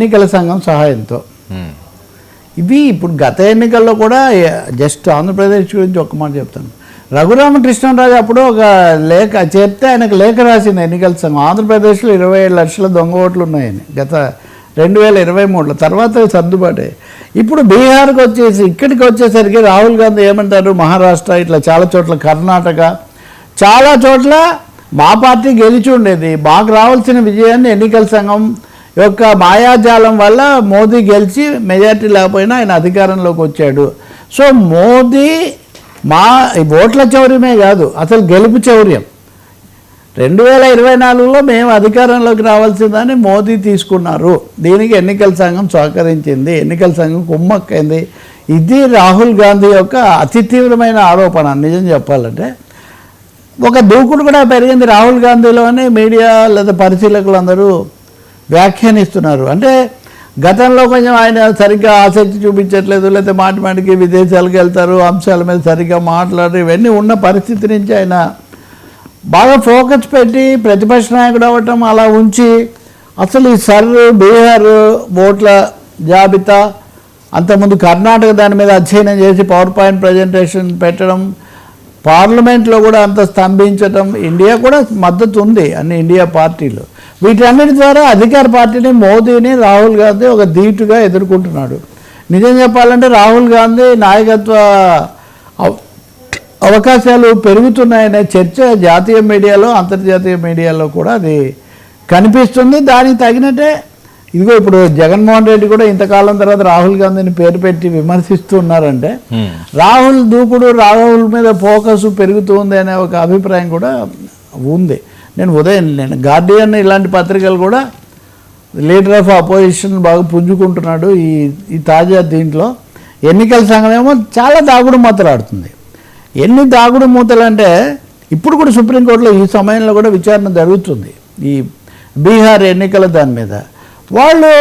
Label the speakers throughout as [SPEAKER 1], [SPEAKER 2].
[SPEAKER 1] ఎన్నికల సంఘం సహాయంతో. ఇవి ఇప్పుడు గత ఎన్నికల్లో కూడా జస్ట్ ఆంధ్రప్రదేశ్ గురించి ఒక్క మాట చెప్తాను. రఘురామకృష్ణరాజు అప్పుడు ఒక లేఖ చెప్తే ఆయనకు లేఖ రాసింది ఎన్నికల సంఘం. ఆంధ్రప్రదేశ్లో ఇరవై ఏడు లక్షల దొంగ ఓట్లు ఉన్నాయని. గత రెండు వేల ఇరవై మూడులో. తర్వాత సర్దుబాటే. ఇప్పుడు బీహార్కి వచ్చేసి ఇక్కడికి వచ్చేసరికి రాహుల్ గాంధీ ఏమంటారు? మహారాష్ట్ర ఇట్లా చాలా చోట్ల కర్ణాటక. చాలా చోట్ల మా పార్టీ గెలిచి ఉండేది. మాకు రావాల్సిన విజయాన్ని ఎన్నికల సంఘం యొక్క మాయాజాలం వల్ల మోదీ గెలిచి మెజార్టీ లేకపోయినా ఆయన అధికారంలోకి వచ్చాడు. సో మోదీ మా ఓట్ల చౌర్యమే కాదు అసలు గెలుపు చౌర్యం. రెండు వేల ఇరవై నాలుగులో మేము అధికారంలోకి రావాల్సిందని మోదీ తీసుకున్నారు. దీనికి ఎన్నికల సంఘం సహకరించింది ఎన్నికల సంఘం కుమ్మక్కైంది. ఇది రాహుల్ గాంధీ యొక్క అతి తీవ్రమైన ఆరోపణ నిజం చెప్పాలంటే. ఒక దూకుడు కూడా పెరిగింది రాహుల్ గాంధీలోనే మీడియా లేదా పరిశీలకులు అందరూ వ్యాఖ్యానిస్తున్నారు. అంటే గతంలో కొంచెం ఆయన సరిగ్గా ఆసక్తి చూపించట్లేదు లేకపోతే మాటి మాటికి విదేశాలకు వెళ్తారు అంశాల మీద సరిగ్గా మాట్లాడరు ఇవన్నీ ఉన్న పరిస్థితి నుంచి ఆయన బాగా ఫోకస్ పెట్టి ప్రతిపక్ష నాయకుడు అవ్వటం అలా ఉంచి అసలు ఈ సర్ బీహార్ ఓట్ల జాబితా అంతకుముందు కర్ణాటక దాని మీద అధ్యయనం చేసి పవర్ పాయింట్ ప్రజెంటేషన్ పెట్టడం పార్లమెంట్లో కూడా అంత స్తంభించటం ఇండియా కూడా మద్దతు ఉంది అన్ని ఇండియా పార్టీలు. వీటన్నిటి ద్వారా అధికార పార్టీని మోదీని రాహుల్ గాంధీ ఒక ధీటుగా ఎదుర్కొంటున్నాడు. నిజం చెప్పాలంటే రాహుల్ గాంధీ నాయకత్వ అవ- అవకాశాలు పెరుగుతున్నాయనే చర్చ జాతీయ మీడియాలో అంతర్జాతీయ మీడియాలో కూడా అది కనిపిస్తుంది. దానికి తగినట్టే ఇదిగో ఇప్పుడు జగన్మోహన్ రెడ్డి కూడా ఇంతకాలం తర్వాత రాహుల్ గాంధీని పేరు పెట్టి విమర్శిస్తున్నారంటే
[SPEAKER 2] ఉమ్.
[SPEAKER 1] రాహుల్ దూకుడు రాహుల్ మీద ఫోకస్ పెరుగుతుంది అనే ఒక అభిప్రాయం కూడా ఉంది. నేను ఉదయం నేను గార్డియన్ ఇలాంటి పత్రికలు కూడా లీడర్ ఆఫ్ అపోజిషన్ బాగా పుంజుకుంటున్నాడు ఈ ఈ తాజా దీంట్లో. ఎన్నికల సంఘం ఏమో చాలా దాగుడు మూతలు ఆడుతుంది. ఎన్ని దాగుడు మూతలు అంటే ఇప్పుడు కూడా సుప్రీంకోర్టులో ఈ సమయంలో కూడా విచారణ జరుగుతుంది ఈ బీహార్ ఎన్నికల దాని మీద. వాళ్ళు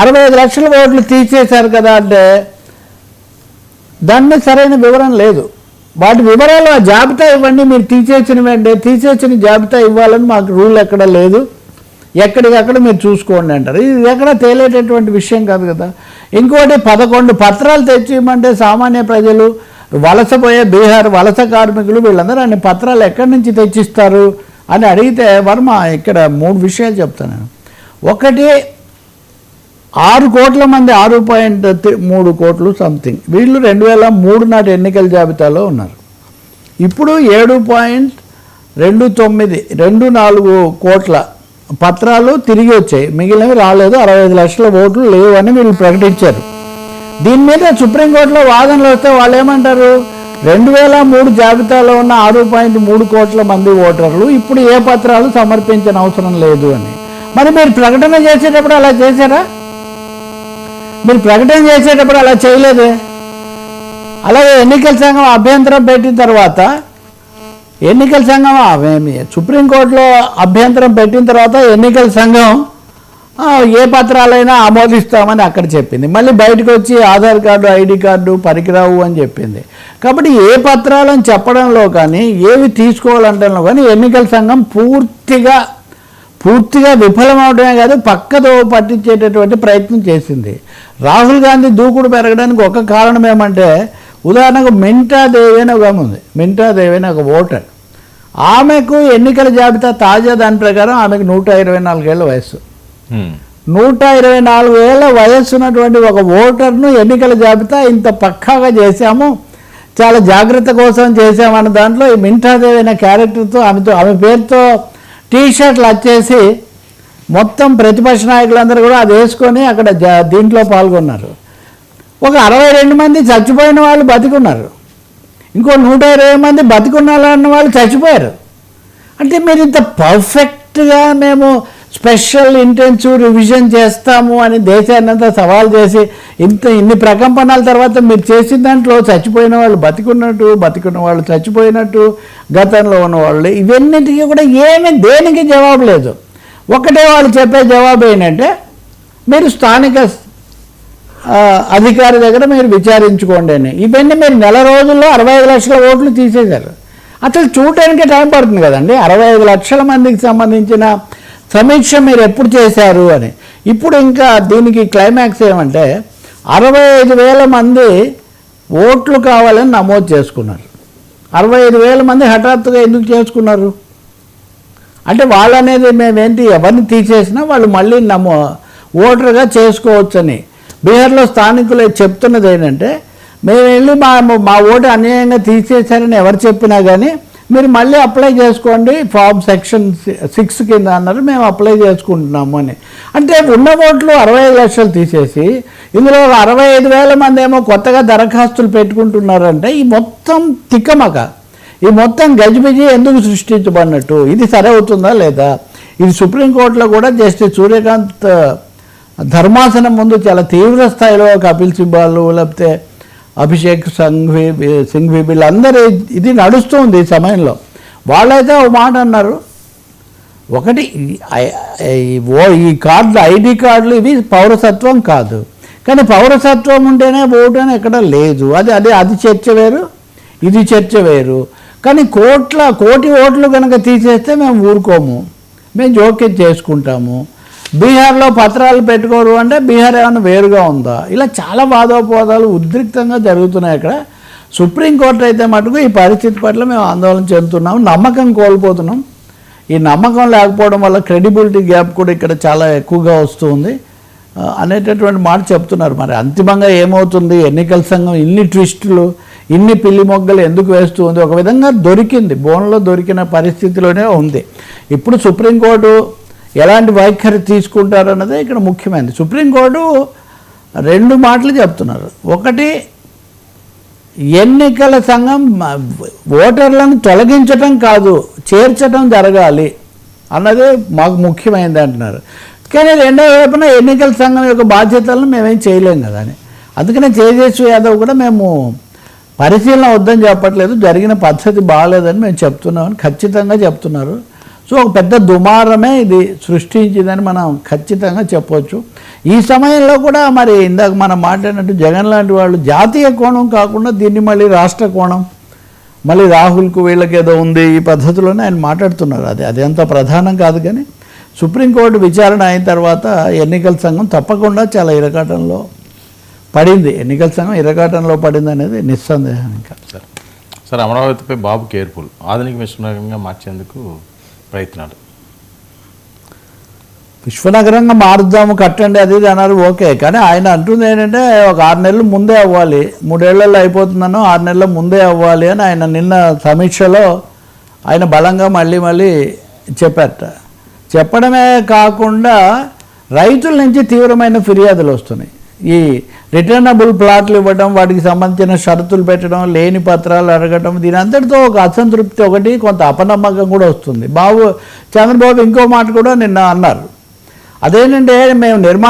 [SPEAKER 1] అరవై ఐదు లక్షల ఓట్లు తీసేశారు కదా అంటే దాని సరైన వివరణ లేదు. వాటి వివరాలు ఆ జాబితా ఇవ్వండి మీరు తీసేసినవండి తీసేసిన జాబితా ఇవ్వాలని మాకు రూల్ ఎక్కడ లేదు. ఎక్కడికక్కడ మీరు చూసుకోండి అంటారు. ఇది ఎక్కడ తేలేటటువంటి విషయం కాదు కదా. ఇంకోటి పదకొండు పత్రాలు తెచ్చి ఇవ్వమంటే సామాన్య ప్రజలు వలసపోయే బీహార్ వలస కార్మికులు వీళ్ళందరూ అన్ని పత్రాలు ఎక్కడి నుంచి తెచ్చిస్తారు అని అడిగితే వర్మ ఇక్కడ మూడు విషయాలు చెప్తాను ఒకటి ఆరు కోట్ల మంది ఆరు పాయింట్ మూడు కోట్లు సంథింగ్ వీళ్ళు రెండు వేల మూడు నాటి ఎన్నికల జాబితాలో ఉన్నారు. ఇప్పుడు ఏడు పాయింట్ రెండు తొమ్మిది రెండు నాలుగు కోట్ల పత్రాలు తిరిగి వచ్చాయి. మిగిలినవి రాలేదు. అరవై ఐదు లక్షల ఓట్లు లేవని వీళ్ళు ప్రకటించారు. దీని మీద సుప్రీంకోర్టులో వాదనలు వస్తే వాళ్ళు ఏమంటారు? రెండు వేల మూడు జాబితాలో ఉన్న ఆరు పాయింట్ మూడు కోట్ల మంది ఓటర్లు ఇప్పుడు ఏ పత్రాలు సమర్పించిన అవసరం లేదు అని. మరి మీరు ప్రకటన చేసేటప్పుడు అలా చేశారా? మీరు ప్రకటన చేసేటప్పుడు అలా చేయలేదే? అలాగే ఎన్నికల సంఘం అభ్యంతరం పెట్టిన తర్వాత ఎన్నికల సంఘం అవేమి సుప్రీంకోర్టులో అభ్యంతరం పెట్టిన తర్వాత ఎన్నికల సంఘం ఏ పత్రాలైనా ఆమోదిస్తామని అక్కడ చెప్పింది. మళ్ళీ బయటకు వచ్చి ఆధార్ కార్డు ఐడి కార్డు పనికిరావు అని చెప్పింది. కాబట్టి ఏ పత్రాలని చెప్పడంలో కానీ ఏవి తీసుకోవాలంటంలో కానీ ఎన్నికల సంఘం పూర్తిగా పూర్తిగా విఫలమవడమే కాదు పక్కదో పట్టించేటటువంటి ప్రయత్నం చేసింది. రాహుల్ గాంధీ దూకుడు పెరగడానికి ఒక కారణం ఏమంటే ఉదాహరణకు మింటా దేవి అని ఒక ఆమె ఉంది. మింటా దేవి అని ఒక ఓటర్. ఆమెకు ఎన్నికల జాబితా తాజా దాని ప్రకారం ఆమెకు నూట ఇరవై నాలుగేళ్ళ వయస్సు. నూట ఇరవై నాలుగు ఏళ్ళ వయస్సు ఉన్నటువంటి ఒక ఓటర్ను ఎన్నికల జాబితా ఇంత పక్కాగా చేశాము చాలా జాగ్రత్త కోసం చేశామన్న దాంట్లో ఈ మింటాదేవి అనే క్యారెక్టర్తో ఆమెతో ఆమె పేరుతో టీ షర్ట్లు వచ్చేసి మొత్తం ప్రతిపక్ష నాయకులందరూ కూడా అది వేసుకొని అక్కడ జా- దీంట్లో పాల్గొన్నారు. ఒక అరవై రెండు మంది చచ్చిపోయిన వాళ్ళు బతికున్నారు. ఇంకో నూట ఇరవై మంది బతికున్నారన్న వాళ్ళు చచ్చిపోయారు. అంటే మీరు ఇంత పర్ఫెక్ట్గా మేము స్పెషల్ ఇంటెన్సివ్ రివిజన్ చేస్తాము అని దేశాన్నంతా సవాల్ చేసి ఇంత ఇన్ని ప్రకంపనల తర్వాత మీరు చేసిన దాంట్లో చచ్చిపోయిన వాళ్ళు బతికున్నట్టు బతికున్న వాళ్ళు చచ్చిపోయినట్టు గతంలో ఉన్న వాళ్ళు ఇవన్నిటికీ కూడా ఏమీ దేనికి జవాబు లేదు. ఒకటే వాళ్ళు చెప్పే జవాబు ఏంటంటే మీరు స్థానిక అధికారి దగ్గర మీరు విచారించుకోండి అని. ఇవన్నీ మీరు నెల రోజుల్లో అరవై ఐదు లక్షల ఓట్లు తీసేశారు. అసలు చూడటానికి టైం పడుతుంది కదండి. అరవై ఐదు లక్షల మందికి సంబంధించిన సమీక్ష మీరు ఎప్పుడు చేశారు అని. ఇప్పుడు ఇంకా దీనికి క్లైమాక్స్ ఏమంటే అరవై ఐదు వేల మంది ఓట్లు కావాలని నమోదు చేసుకున్నారు. అరవై ఐదు వేల మంది హఠాత్తుగా ఎందుకు చేసుకున్నారు? అంటే వాళ్ళు అనేది మేమేంటి ఎవరిని తీసేసినా వాళ్ళు మళ్ళీ నమో ఓటర్గా చేసుకోవచ్చని. బీహార్లో స్థానికులు చెప్తున్నది ఏంటంటే మేము వెళ్ళి మా మా ఓటు అన్యాయంగా తీసేశారని ఎవరు చెప్పినా కానీ మీరు మళ్ళీ అప్లై చేసుకోండి ఫామ్ సెక్షన్ సిక్స్ కింద అన్నారు మేము అప్లై చేసుకుంటున్నాము అని. అంటే ఉన్న ఓట్లు అరవై ఐదు లక్షలు తీసేసి ఇందులో అరవై ఐదు వేల మంది ఏమో కొత్తగా దరఖాస్తులు పెట్టుకుంటున్నారంటే ఈ మొత్తం తిక్కమక ఈ మొత్తం గజిబిజి ఎందుకు సృష్టించబడినట్టు? ఇది సరి అవుతుందా లేదా? ఇది సుప్రీంకోర్టులో కూడా జస్టిస్ సూర్యకాంత్ ధర్మాసనం ముందు చాలా తీవ్ర స్థాయిలో కపిల్ సిబ్బాలు లేకపోతే అభిషేక్ సంఘ్వి సింఘ్వి వీళ్ళందరూ ఇది నడుస్తుంది ఈ సమయంలో. వాళ్ళైతే ఒక మాట అన్నారు. ఒకటి ఈ- ఓ ఈ కార్డులు ఐడి కార్డులు ఇవి పౌరసత్వం కాదు. కానీ పౌరసత్వం ఉంటేనే ఓటు అని ఎక్కడ లేదు. అది అది అది చర్చ వేరు ఇది చర్చ వేరు. కానీ కోట్ల కోటి ఓట్లు కనుక తీసేస్తే మేము ఊరుకోము. మేము జోక్యం చేసుకుంటాము. బీహార్లో పత్రాలు పెట్టుకోరు అంటే బీహార్ ఏమైనా వేరుగా ఉందా? ఇలా చాలా వాదోపవాదాలు ఉద్రిక్తంగా జరుగుతున్నాయి అక్కడ. సుప్రీంకోర్టు అయితే మటుకు ఈ పరిస్థితి పట్ల మేము ఆందోళన చెందుతున్నాం నమ్మకం కోల్పోతున్నాం. ఈ నమ్మకం లేకపోవడం వల్ల క్రెడిబిలిటీ గ్యాప్ కూడా ఇక్కడ చాలా ఎక్కువగా వస్తుంది. అనేటటువంటి మాట చెప్తున్నారు మరి. అంతిమంగా ఏమవుతుంది? ఎన్నికల సంఘం ఇన్ని ట్విస్టులు ఇన్ని పిల్లి మొగ్గలు ఎందుకు వేస్తుంది ఒక విధంగా దొరికింది బోన్లో దొరికిన పరిస్థితిలోనే ఉంది. ఇప్పుడు సుప్రీంకోర్టు ఎలాంటి వైఖరి తీసుకుంటారన్నదే ఇక్కడ ముఖ్యమైనది. సుప్రీంకోర్టు రెండు మాటలు చెప్తున్నారు. ఒకటి ఎన్నికల సంఘం ఓటర్లను తొలగించటం కాదు చేర్చటం జరగాలి అన్నదే మాకు ముఖ్యమైనది అంటున్నారు. కానీ రెండవ వైపున ఎన్నికల సంఘం యొక్క బాధ్యతలను మేమేం చేయలేం కదా అని. అందుకనే తేజస్వి యాదవ్ కూడా మేము పరిశీలన వద్దని చెప్పట్లేదు జరిగిన పద్ధతి బాగాలేదని మేము చెప్తున్నామని ఖచ్చితంగా చెప్తున్నారు. సో ఒక పెద్ద దుమారమే ఇది సృష్టించిందని మనం ఖచ్చితంగా చెప్పవచ్చు ఈ సమయంలో కూడా మరి ఇందాక మనం మాట్లాడినట్టు జగన్ లాంటి వాళ్ళు జాతీయ కోణం కాకుండా దీన్ని మళ్ళీ రాష్ట్ర కోణం మళ్ళీ రాహుల్కు వీళ్ళకి ఏదో ఉంది ఈ పద్ధతిలోనే ఆయన మాట్లాడుతున్నారు. అది అది ఎంత ప్రధానం కాదు కానీ సుప్రీంకోర్టు విచారణ అయిన తర్వాత ఎన్నికల సంఘం తప్పకుండా చాలా ఇరకాటంలో పడింది. ఎన్నికల సంఘం ఇరకాటంలో పడింది అనేది నిస్సందేహం ఇంకా.
[SPEAKER 2] సార్ సార్ అమరావతిపై బాబు కేర్ఫుల్. ఆధునిక విశ్వనగరంగా మార్చేందుకు ప్రయత్నాలు.
[SPEAKER 1] విశ్వనగరంగా మారుద్దాము కట్టండి అది ఇది అన్నారు ఓకే. కానీ ఆయన అంటుంది ఏంటంటే ఒక ఆరు నెలలు ముందే అవ్వాలి. మూడేళ్ళలో అయిపోతుందనో ఆరు నెలల ముందే అవ్వాలి అని ఆయన నిన్న సమీక్షలో ఆయన బలంగా మళ్ళీ మళ్ళీ చెప్పారట. చెప్పడమే కాకుండా రైతుల నుంచి తీవ్రమైన ఫిర్యాదులు వస్తున్నాయి. ఈ రిటర్నబుల్ ప్లాట్లు ఇవ్వడం వాటికి సంబంధించిన షరతులు పెట్టడం లేని పత్రాలు అడగడం దీని అంతటితో ఒక అసంతృప్తి ఒకటి కొంత అపనమ్మకం కూడా వస్తుంది. బాబు చంద్రబాబు ఇంకో మాట కూడా నిన్న అన్నారు. అదేంటంటే మేము నిర్మాణ